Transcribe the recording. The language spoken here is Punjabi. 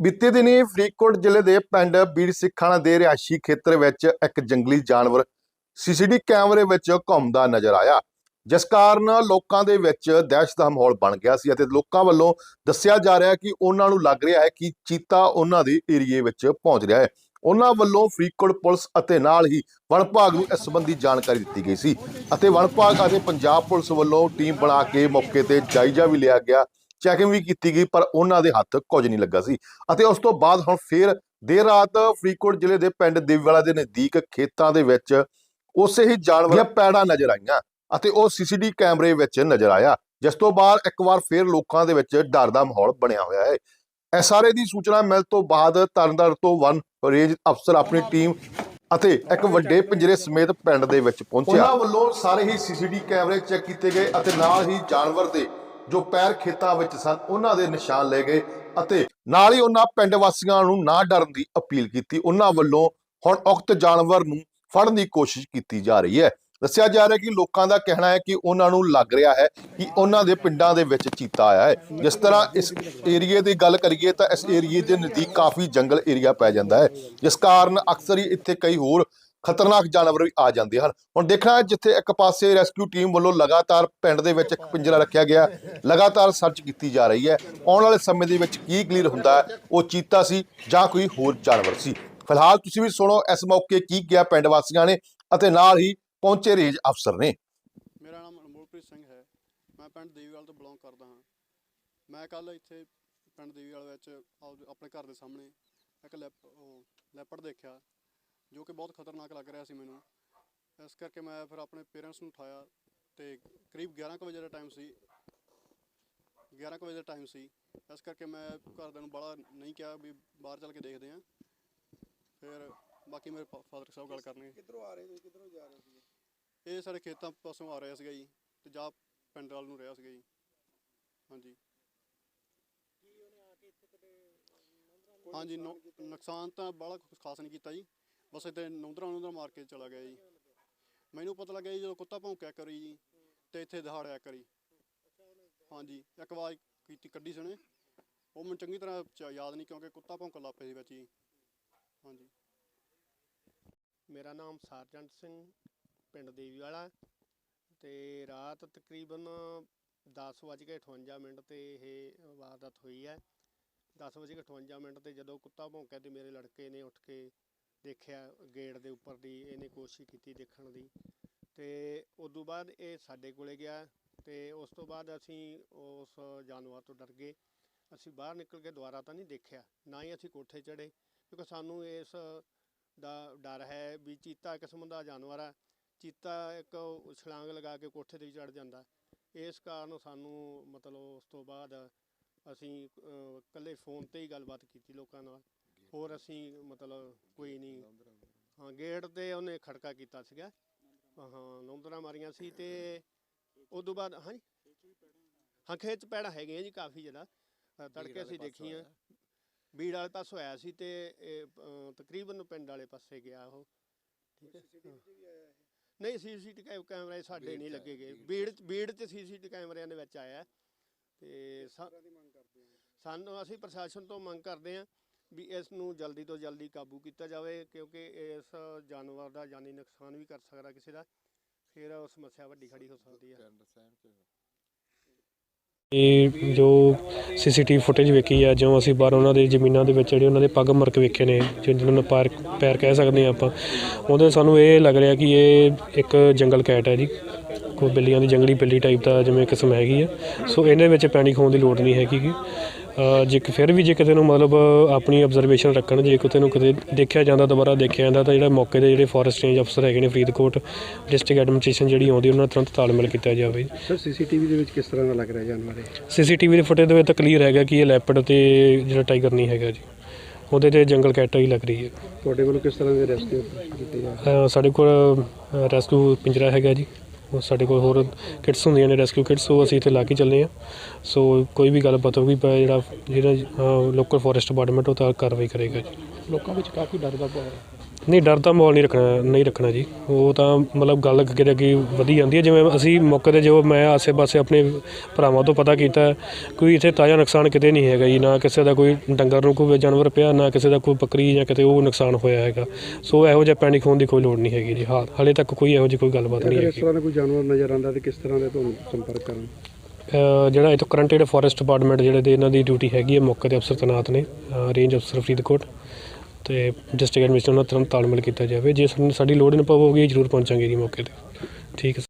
ਬੀਤੇ ਦਿਨੀ ਫਰੀਦਕੋਟ ਜ਼ਿਲ੍ਹੇ ਦੇ ਪਿੰਡ ਬੀੜ ਸਿੱਖਾਣਾ ਦੇ ਰਿਹਾਇਸ਼ੀ ਖੇਤਰ ਵਿੱਚ ਇੱਕ ਜੰਗਲੀ ਜਾਨਵਰ ਸੀਸੀਟੀ ਕੈਮਰੇ ਵਿੱਚ ਘੁੰਮਦਾ ਨਜ਼ਰ ਆਇਆ, ਜਿਸ ਕਾਰਨ ਲੋਕਾਂ ਦੇ ਵਿੱਚ ਦਹਿਸ਼ਤ ਦਾ ਮਾਹੌਲ ਬਣ ਗਿਆ ਸੀ ਅਤੇ ਲੋਕਾਂ ਵੱਲੋਂ ਦੱਸਿਆ ਜਾ ਰਿਹਾ ਕਿ ਉਹਨਾਂ ਨੂੰ ਲੱਗ ਰਿਹਾ ਹੈ ਕਿ ਚੀਤਾ ਉਹਨਾਂ ਦੇ ਏਰੀਏ ਵਿੱਚ ਪਹੁੰਚ ਰਿਹਾ ਹੈ। ਉਹਨਾਂ ਵੱਲੋਂ ਫਰੀਦਕੋਟ ਪੁਲਿਸ ਅਤੇ ਨਾਲ ਹੀ ਵਣ ਵਿਭਾਗ ਨੂੰ ਇਸ ਸੰਬੰਧੀ ਜਾਣਕਾਰੀ ਦਿੱਤੀ ਗਈ ਸੀ ਅਤੇ ਵਣ ਵਿਭਾਗ ਅਤੇ ਪੰਜਾਬ ਪੁਲਿਸ ਵੱਲੋਂ ਟੀਮ ਬਣਾ ਕੇ ਮੌਕੇ ਤੇ ਜਾਇਜ਼ਾ ਵੀ ਲਿਆ ਗਿਆ ਚੈਕਿੰਗ ਵੀ ਕੀਤੀ ਗਈ ਪਰ ਉਹਨਾਂ ਦੇ ਹੱਥ ਕੁਝ ਨਹੀਂ ਲੱਗਾ ਸੀ। ਅਤੇ ਉਸ ਤੋਂ ਬਾਅਦ ਹੁਣ ਫੇਰ ਦੇਰ ਰਾਤ ਫਰੀਦਕੋਟ ਜ਼ਿਲ੍ਹੇ ਦੇ ਪਿੰਡ ਦੇਵੀਵਾਲਾ ਦੇ ਨਜ਼ਦੀਕ ਖੇਤਾਂ ਦੇ ਵਿੱਚ ਉਸੇ ਹੀ ਜਾਨਵਰ ਦੀਆਂ ਪੈੜਾਂ ਨਜ਼ਰ ਆਈਆਂ ਅਤੇ ਉਹ ਸੀਸੀਟੀ ਕੈਮਰੇ ਵਿੱਚ ਨਜ਼ਰ ਆਇਆ ਜਿਸ ਤੋਂ ਬਾਅਦ ਇੱਕ ਵਾਰ ਫੇਰ ਲੋਕਾਂ ਦੇ ਵਿੱਚ ਡਰ ਦਾ ਮਾਹੌਲ ਬਣਿਆ ਹੋਇਆ ਹੈ। ਐਸਆਰਏ ਦੀ ਸੂਚਨਾ ਮਿਲ ਤੋਂ ਬਾਅਦ ਤਰਨਤਾਰਨ ਤੋਂ ਵਨ ਰੇਂਜ ਅਫਸਰ ਆਪਣੀ ਟੀਮ ਅਤੇ ਇੱਕ ਵੱਡੇ ਪਿੰਜਰੇ ਸਮੇਤ ਪਿੰਡ ਦੇ ਵਿੱਚ ਪਹੁੰਚਿਆ। ਉਹਨਾਂ ਵੱਲੋਂ ਸਾਰੇ ਹੀ ਸੀਸੀਟੀ ਕੈਮਰੇ ਚੈੱਕ ਕੀਤੇ ਗਏ ਅਤੇ ਨਾਲ ਹੀ ਜਾਨਵਰ ਦੇ ਜੋ ਪੈਰ ਖੇਤਾਂ ਵਿੱਚ ਸਨ, ਉਹਨਾਂ ਦੇ ਨਿਸ਼ਾਨ ਲਏ ਗਏ ਅਤੇ ਨਾਲ ਹੀ ਉਹਨਾਂ ਪਿੰਡ ਵਾਸੀਆਂ ਨੂੰ ਨਾ ਡਰਨ ਦੀ ਅਪੀਲ ਕੀਤੀ। ਉਹਨਾਂ ਵੱਲੋਂ ਹੁਣ ਉਕਤ ਜਾਨਵਰ ਨੂੰ ਫੜਨ ਦੀ ਕੋਸ਼ਿਸ਼ ਕੀਤੀ ਜਾ ਰਹੀ ਹੈ। ਦੱਸਿਆ ਜਾ ਰਿਹਾ ਕਿ ਲੋਕਾਂ ਦਾ ਕਹਿਣਾ ਹੈ ਕਿ ਉਹਨਾਂ ਨੂੰ ਲੱਗ ਰਿਹਾ ਹੈ ਕਿ ਉਹਨਾਂ ਦੇ ਪਿੰਡਾਂ ਦੇ ਵਿੱਚ ਚੀਤਾ ਆਇਆ ਹੈ। ਜਿਸ ਤਰ੍ਹਾਂ ਇਸ ਏਰੀਏ ਦੀ ਗੱਲ ਕਰੀਏ ਤਾਂ ਇਸ ਏਰੀਏ ਦੇ ਨਜ਼ਦੀਕ ਕਾਫੀ ਜੰਗਲ ਏਰੀਆ ਪੈ ਜਾਂਦਾ ਹੈ। ਜਿਸ ਕਾਰਨ ਅਕਸਰ ਹੀ ਇੱਥੇ ਕਈ ਹੋਰ ਖਤਰਨਾਕ ਜਾਨਵਰ ਵੀ ਆ ਜਾਂਦੇ ਹਨ। ਹੁਣ ਦੇਖਣਾ ਜਿੱਥੇ ਇੱਕ ਪਾਸੇ ਰੈਸਕਿਊ ਟੀਮ ਵੱਲੋਂ ਲਗਾਤਾਰ ਪਿੰਡ ਦੇ ਵਿੱਚ ਇੱਕ ਪਿੰਜਰਾ ਰੱਖਿਆ ਗਿਆ ਲਗਾਤਾਰ ਸਰਚ ਕੀਤੀ ਜਾ ਰਹੀ ਹੈ। ਆਉਣ ਵਾਲੇ ਸਮੇਂ ਦੇ ਵਿੱਚ ਕੀ ਕਲੀਅਰ ਹੁੰਦਾ ਉਹ ਚੀਤਾ ਸੀ ਜਾਂ ਕੋਈ ਹੋਰ ਜਾਨਵਰ ਸੀ। ਫਿਲਹਾਲ ਤੁਸੀਂ ਵੀ ਸੁਣੋ, ਇਸ ਮੌਕੇ ਕੀ ਕਿਹਾ ਪਿੰਡ ਵਾਸੀਆਂ ਨੇ ਅਤੇ ਨਾਲ ਹੀ ਪਹੁੰਚੇ ਰੇਂਜ ਅਫਸਰ ਨੇ। ਮੇਰਾ ਨਾਮ ਅਨਮੋਲਪ੍ਰੀਤ ਸਿੰਘ ਹੈ। ਮੈਂ ਪਿੰਡ ਦੇਵੀਵਾਲ ਤੋਂ ਬਿਲੋਂਗ ਕਰਦਾ ਹਾਂ। ਮੈਂ ਕੱਲ ਇੱਥੇ ਪਿੰਡ ਦੇਵੀਵਾਲ ਵਿੱਚ ਆਪਣੇ ਘਰ ਦੇ ਸਾਹਮਣੇ ਇੱਕ ਲੈਪੜ ਦੇਖਿਆ। ਜੋ ਕਿ ਬਹੁਤ ਖਤਰਨਾਕ ਲੱਗ ਰਿਹਾ ਸੀ ਮੈਨੂੰ। ਇਸ ਕਰਕੇ ਮੈਂ ਫਿਰ ਆਪਣੇ ਪੇਰੈਂਟਸ ਨੂੰ ਉਠਾਇਆ ਤੇ ਕਰੀਬ 11 ਕੁ ਵਜੇ ਦਾ ਟਾਈਮ ਸੀ। 11 ਕੁ ਵਜੇ ਦਾ ਟਾਈਮ ਸੀ। ਇਸ ਕਰਕੇ ਮੈਂ ਘਰਦਿਆਂ ਨੂੰ ਬੜਾ ਨਹੀਂ ਕਿਹਾ ਵੀ ਬਾਹਰ ਚੱਲ ਕੇ ਦੇਖਦੇ ਹਾਂ। ਫਿਰ ਬਾਕੀ ਮੇਰੇ ਫਾਦਰ ਸਾਹਿਬ ਗੱਲ ਕਰਨਗੇ। ਕਿੱਧਰੋਂ ਆ ਰਹੇ ਸੀ ਕਿੱਧਰੋਂ ਜਾ ਰਹੇ ਸੀ ਇਹ ਸਾਡੇ ਖੇਤਾਂ ਪਾਸੋਂ ਆ ਰਿਹਾ ਸੀਗਾ ਜੀ ਤੇ ਜਾ ਪਿੰਡ ਵੱਲ ਨੂੰ ਰਿਹਾ ਸੀਗਾ ਜੀ। ਹਾਂਜੀ। ਹਾਂਜੀ ਨੁਕਸਾਨ ਤਾਂ ਬੜਾ ਖਾਸ ਨਹੀਂ ਕੀਤਾ ਜੀ। ਬਸ ਇੱਥੇ ਨੌਂਦਰਾ ਨੌਂਦਰਾ ਮਾਰ ਕੇ ਚਲਾ ਗਿਆ ਜੀ। ਮੈਨੂੰ ਪਤਾ ਲੱਗਿਆ ਜੀ ਜਦੋਂ ਕੁੱਤਾ ਭੌਂਕਿਆ ਕਰੀ ਜੀ ਤੇ ਇੱਥੇ ਦਹਾੜਿਆ ਕਰੀ। ਹਾਂਜੀ, ਇੱਕ ਆਵਾਜ਼ ਕੀਤੀ ਕੱਢੀ ਸੁਣੇ ਉਹ ਮੈਨੂੰ ਚੰਗੀ ਤਰ੍ਹਾਂ ਚ- ਯਾਦ ਨਹੀਂ ਕਿਉਂਕਿ ਕੁੱਤਾ ਭੌਂਕਣ ਲੱਗ ਪਿਆ ਸੀ ਵਿੱਚ ਜੀ। ਹਾਂਜੀ। ਮੇਰਾ ਨਾਮ ਸਰਜੰਟ ਸਿੰਘ, ਪਿੰਡ ਦੇਵੀ ਵਾਲਾ ਤੇ ਰਾਤ ਤਕਰੀਬਨ 10:58 ਮਿੰਟ ਤੇ ਇਹ ਵਾਰਦਾਤ ਹੋਈ ਹੈ। 10:58 ਮਿੰਟ ਤੇ ਜਦੋਂ ਕੁੱਤਾ ਭੌਂਕਿਆ ਤੇ ਮੇਰੇ ਲੜਕੇ ਨੇ ਉੱਠ ਕੇ ਦੇਖਿਆ ਗੇਟ ਦੇ ਉੱਪਰ ਦੀ, ਇਹਨੇ ਕੋਸ਼ਿਸ਼ ਕੀਤੀ ਦੇਖਣ ਦੀ। ਤੇ ਉਸ ਤੋਂ ਬਾਅਦ ਇਹ ਸਾਡੇ ਕੋਲੇ ਗਿਆ ਤੇ ਉਸ ਤੋਂ ਬਾਅਦ ਅਸੀਂ ਉਸ ਜਾਨਵਰ ਤੋਂ ਡਰ ਗਏ। ਅਸੀਂ ਬਾਹਰ ਨਿਕਲ ਕੇ ਦੁਬਾਰਾ ਤਾਂ ਨਹੀਂ ਦੇਖਿਆ, ਨਾ ਹੀ ਅਸੀਂ ਕੋਠੇ ਚੜੇ ਕਿਉਂਕਿ ਸਾਨੂੰ ਇਸ ਦਾ ਡਰ ਹੈ ਵੀ ਚੀਤਾ ਕਿਸਮ ਦਾ ਜਾਨਵਰ ਹੈ ਚੀਤਾ ਇੱਕ ਛਲਾਂਗ ਲਗਾ ਕੇ ਕੋਠੇ ਤੇ ਚੜ ਜਾਂਦਾ। ਇਸ ਕਾਰਨ ਸਾਨੂੰ ਮਤਲਬ ਉਸ ਤੋਂ ਬਾਅਦ ਅਸੀਂ ਇਕੱਲੇ ਫੋਨ ਤੇ ਹੀ ਗੱਲਬਾਤ ਕੀਤੀ ਲੋਕਾਂ ਨਾਲ। ਹੋਰ ਅਸੀਂ ਮਤਲਬ ਕੋਈ ਨਹੀਂ। ਹਾਂ ਗੇਟ ਤੇ ਉਹਨੇ ਖੜਕਾ ਕੀਤਾ ਸੀਗਾ। ਹਾਂ ਨੌਂਦਰਾ ਮਾਰੀਆਂ ਸੀ ਤੇ ਉਸ ਤੋਂ ਬਾਅਦ ਹਾਂਜੀ ਹਾਂ ਖੇਤ 'ਚ ਪੈੜਾ ਹੈਗੇ ਆ ਜੀ ਕਾਫੀ ਜਿਹੜਾ ਤੜਕੇ ਅਸੀਂ ਦੇਖੀਆਂ। ਬੀੜ ਵਾਲੇ ਪਾਸੋਂ ਆਇਆ ਸੀ ਤੇ ਤਕਰੀਬਨ ਪਿੰਡ ਵਾਲੇ ਪਾਸੇ ਗਿਆ ਉਹ। ਠੀਕ ਹੈ। ਨਹੀਂ ਸੀਸੀਟੀਵੀ ਕੈਮਰੇ ਸਾਡੇ ਨਹੀਂ ਲੱਗੇ ਗਏ। ਬੀੜ ਚ- ਬੀੜ ਤੇ ਸੀਸੀਟੀਵੀ ਕੈਮਰਿਆਂ ਦੇ ਵਿੱਚ ਆਇਆ। ਤੇ ਸਾਨੂੰ ਅਸੀਂ ਪ੍ਰਸ਼ਾਸਨ ਤੋਂ ਮੰਗ ਕਰਦੇ ਹਾਂ ਵੀ ਇਸ ਨੂੰ ਜਲਦੀ ਤੋਂ ਜਲਦੀ ਕਾਬੂ ਕੀਤਾ ਜਾਵੇ ਕਿਉਂਕਿ ਇਸ ਜਾਨਵਰ ਦਾ ਜਾਨੀ ਨੁਕਸਾਨ ਵੀ ਕਰ ਸਕਦਾ ਕਿਸੇ ਦਾ ਫਿਰ ਉਹ ਸਮੱਸਿਆ ਵੱਡੀ ਖੜੀ ਹੋ ਸਕਦੀ ਹੈ ਇਹ ਜੋ ਸੀਸੀਟੀਵੀ ਫੁਟੇਜ ਵੇਖੀ ਆ ਜੋ ਅਸੀਂ ਬਾਹਰ ਉਹਨਾਂ ਦੇ ਜ਼ਮੀਨਾਂ ਦੇ ਵਿੱਚ ਜਿਹੜੇ ਉਹਨਾਂ ਦੇ ਪੱਗ ਮਰਕ ਵੇਖੇ ਨੇ ਜਿਹਨਾਂ ਨੂੰ ਪੈਰ ਪੈਰ ਕਹਿ ਸਕਦੇ ਆ ਆਪਾਂ ਉਹਦੇ ਸਾਨੂੰ ਇਹ ਲੱਗ ਰਿਹਾ ਕਿ ਇਹ ਇੱਕ ਜੰਗਲ ਕੈਟ ਹੈ ਜੀ। ਕੋਈ ਬਿੱਲੀਆਂ ਦੀ ਜੰਗਲੀ ਬਿੱਲੀ ਟਾਈਪ ਦਾ ਜਿਵੇਂ ਕਿਸਮ ਹੈਗੀ ਆ। ਸੋ ਇਹਦੇ ਵਿੱਚ ਪੈਨਿਕ ਹੋਣ ਦੀ ਲੋੜ ਨਹੀਂ ਹੈਗੀ। ਅ, ਜੇ ਕਿ ਫਿਰ ਵੀ ਜੇ ਕਿਤੇ ਨੂੰ ਮਤਲਬ ਆਪਣੀ ਆਬਜ਼ਰਵੇਸ਼ਨ ਰੱਖਣ ਜੇ ਕਿਤੇ ਨੂੰ ਕਿਤੇ ਦੇਖਿਆ ਜਾਂਦਾ ਦੁਬਾਰਾ ਦੇਖਿਆ ਜਾਂਦਾ ਤਾਂ ਜਿਹੜਾ ਮੌਕੇ ਦੇ ਜਿਹੜੇ ਫੋਰੈਸਟ ਰੇਂਜ ਅਫਸਰ ਹੈਗੇ ਨੇ ਫਰੀਦਕੋਟ ਡਿਸਟ੍ਰਿਕਟ ਐਡਮਿਨਿਸਟ੍ਰੇਸ਼ਨ ਜਿਹੜੀ ਆਉਂਦੀ ਉਹਨਾਂ ਨਾਲ ਤੁਰੰਤ ਤਾਲਮੇਲ ਕੀਤਾ ਜਾਵੇ। ਸਰ ਸੀਸੀਟੀਵੀ ਦੇ ਵਿੱਚ ਕਿਸ ਤਰ੍ਹਾਂ ਦਾ ਲੱਗ ਰਿਹਾ ਜਾਨਵਰ ਇਹ ਸੀਸੀਟੀਵੀ ਦੇ ਫੁਟੇਜ ਦੇ ਵਿੱਚ ਤਾਂ ਕਲੀਅਰ ਹੈਗਾ ਕਿ ਇਹ ਲੈਪਰਡ ਤੇ ਜਿਹੜਾ ਟਾਈਗਰ ਨਹੀਂ ਹੈਗਾ ਜੀ। ਉਹਦੇ ਤੇ ਜੰਗਲ ਕੈਟ ਹੀ ਲੱਗ ਰਹੀ ਹੈ। ਤੁਹਾਡੇ ਵੱਲੋਂ ਕਿਸ ਤਰ੍ਹਾਂ ਦੇ ਰੈਸਕਿਊ ਕੀਤੇ ਜਾ ਸਾਡੇ ਕੋਲ ਰੈਸਕਿਊ ਪਿੰਜਰਾ ਹੈਗਾ ਜੀ। ਉਹ ਸਾਡੇ ਕੋਲ ਹੋਰ ਕਿਟਸ ਹੁੰਦੀਆਂ ਨੇ ਰੈਸਕਿਊ ਕਿਟਸ, ਉਹ ਅਸੀਂ ਇੱਥੇ ਲਾ ਕੇ ਚੱਲੇ ਆ ਸੋ ਕੋਈ ਵੀ ਗੱਲਬਾਤ ਹੋਊਗੀ ਪਰ ਜਿਹੜਾ ਜਿਹੜਾ ਲੋਕਲ ਫੋਰੈਸਟ ਡਿਪਾਰਟਮੈਂਟ ਉਹ ਤਾਂ ਕਾਰਵਾਈ ਕਰੇਗਾ ਜੀ। ਲੋਕਾਂ ਵਿੱਚ ਕਾਫੀ ਡਰ ਦਾ ਭਾਵ ਹੈ। ਨਹੀਂ ਡਰ ਦਾ ਮਾਹੌਲ ਨਹੀਂ ਰੱਖਣਾ ਨਹੀਂ ਰੱਖਣਾ ਜੀ। ਉਹ ਤਾਂ ਮਤਲਬ ਗੱਲ ਅੱਗੇ ਦੇ ਅੱਗੇ ਵਧੀ ਜਾਂਦੀ ਹੈ। ਜਿਵੇਂ ਅਸੀਂ ਮੌਕੇ ਤੇ ਜੋ ਮੈਂ ਆਸੇ-ਪਾਸੇ ਆਪਣੇ ਭਰਾਵਾਂ ਤੋਂ ਪਤਾ ਕੀਤਾ ਕੋਈ ਇੱਥੇ ਤਾਜ਼ਾ ਨੁਕਸਾਨ ਕਿਤੇ ਨਹੀਂ ਹੈਗਾ ਜੀ। ਨਾ ਕਿਸੇ ਦਾ ਕੋਈ ਡੰਗਰ ਨੂੰ ਕੋਈ ਜਾਨਵਰ ਪਿਆ ਨਾ ਕਿਸੇ ਦਾ ਕੋਈ ਬੱਕਰੀ ਜਾਂ ਕਿਤੇ ਉਹ ਨੁਕਸਾਨ ਹੋਇਆ ਹੈਗਾ। ਸੋ ਇਹੋ ਜਿਹਾ ਪੈਨਿਕ ਹੋਣ ਦੀ ਕੋਈ ਲੋੜ ਨਹੀਂ ਹੈਗੀ ਜੀ। ਹਾਂ ਹਾਲੇ ਤੱਕ ਕੋਈ ਇਹੋ ਜਿਹੀ ਕੋਈ ਗੱਲਬਾਤ ਨਹੀਂ ਅਗਰ ਇਸ ਤਰ੍ਹਾਂ ਦਾ ਕੋਈ ਜਾਨਵਰ ਨਜ਼ਰ ਆਉਂਦਾ ਤੇ ਕਿਸ ਤਰ੍ਹਾਂ ਦੇ ਤੁਹਾਨੂੰ ਸੰਪਰਕ ਕਰਨ? ਜਿਹੜਾ ਇਹ ਤੋਂ ਕਰੰਟ ਜਿਹੜੇ ਫੋਰੈਸਟ ਡਿਪਾਰਟਮੈਂਟ ਜਿਹੜੇ ਦੇ ਇਹਨਾਂ ਦੀ ਡਿਊਟੀ ਹੈਗੀ ਹੈ ਮੌਕੇ ਤੇ ਅਫਸਰ ਤੈਨਾਤ ਨੇ ਰੇਂਜ ਅਫਸਰ ਫਰੀਦਕੋਟ। ਤੇ ਡਿਸਟ੍ਰਿਕਟ ਐਡਮਿਨਿਸਟ੍ਰੇਸ਼ਨ ਨਾਲ ਤੁਰੰਤ ਤਾਲਮੇਲ ਕੀਤਾ ਜਾਵੇ। ਜੇ ਸਾਨੂੰ ਸਾਡੀ ਲੋੜ ਇਨ ਪਵੇਗੀ ਜ਼ਰੂਰ ਪਹੁੰਚਾਂਗੇ ਜੀ ਮੌਕੇ ਤੇ। ਠੀਕ ਹੈ